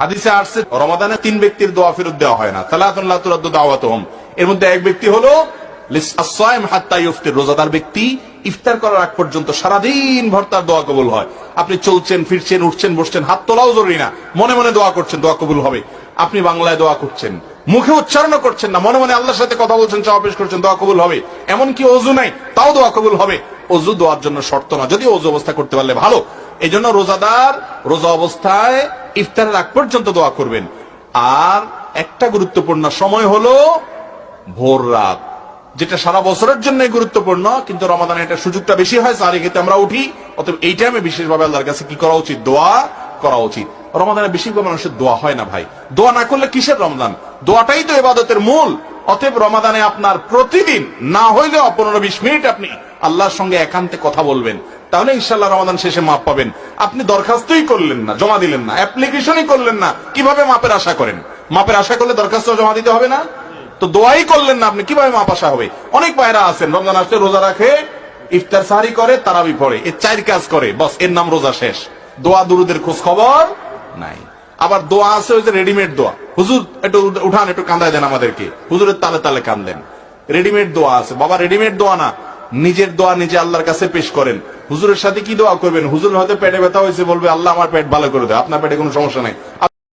হাদিসে আসছে, রমাদানে তিন ব্যক্তির দোয়া ফেরত দেওয়া হয় না। সালাতুল্লাহ এর মধ্যে এক ব্যক্তি হলো রোজাদার ব্যক্তি। ইফতার করার আগ পর্যন্ত সারাদিন ভর তার দোয়া কবুল হয়। আপনি চলছেন, ফিরছেন, উঠছেন, বসছেন, হাত তোলাও জরুরি না। মনে মনে দোয়া করছেন, দোয়া কবুল হবে। আপনি বাংলায় দোয়া করছেন। মুখে উচ্চারণ করছেন না, মনে মনে আল্লাহর সাথে কথা বলছেন, চাওয়া পেশ করছেন, দোয়া কবুল হবে। এমনকি অজু নাই, তাও দোয়া কবুল হবে। অজু দোয়ার জন্য শর্ত না। যদি অজু অবস্থা করতে পারলে ভালো। এই জন্য রোজাদার রোজা অবস্থায় ইফতারের আগ পর্যন্ত দোয়া করবেন। আর একটা গুরুত্বপূর্ণ সময় হলো ভোর রাত, যেটা সারা বছরের জন্য গুরুত্বপূর্ণ, কিন্তু রমাদানে এটা সুযোগটা বেশি হয় সারি খেতে আমরা উঠি, অতএব এই টাইমে বিশেষভাবে আল্লাহর কাছে কি করা উচিত? দোয়া করা উচিত। রমাদানে বেশিরভাগ মানুষের দোয়া হয় না ভাই। দোয়া না করলে কিসের রমাদান দোয়াটাই তো এবাদতের মূল। অতএব রমাদানে আপনার প্রতিদিন না হইলেও পনেরো বিশ মিনিট আপনি আল্লাহর সঙ্গে একান্তে কথা বলবেন। তাহলে ইনশাল্লাহ রমাদান শেষে মাপ পাবেন। আপনি দরখাস্তই করলেন না, জমা দিলেন না অ্যাপ্লিকেশনই করলেন না। কীভাবে মাপের আশা করেন? মাপের আশা করলে দরখাস্ত জমা দিতে হবে না? তো দোয়াই করলেন না আপনি, কীভাবে মাপ আশা হবে? অনেক পায়রা আছেন, রমজান আসলে রোজা রাখে, ইফতার সাহারি করে, তারাবি পড়ে, এর চার কাজ করে, বস, এর নাম রোজা শেষ। দোয়া দুরুদের খোঁজ খবর নাই। আবার দোয়া আছে ওই যে রেডিমেড দোয়া। হুজুর, একটু উঠান, একটু কান্দায় দেন আমাদেরকে। হুজুরের তালে তালে কান্দেন। রেডিমেড দোয়া আছে। বাবা রেডিমেড দোয়া না। নিজের দোয়া নিজে আল্লাহর কাছে পেশ করেন। হুজুরের সাথে কি দোয়া করবেন? হুজুর হয়তো পেটে ব্যথা হয়েছে বলবে, আল্লাহ আমার পেট ভালো করে দেয় আপনার পেটে কোনো সমস্যা নাই।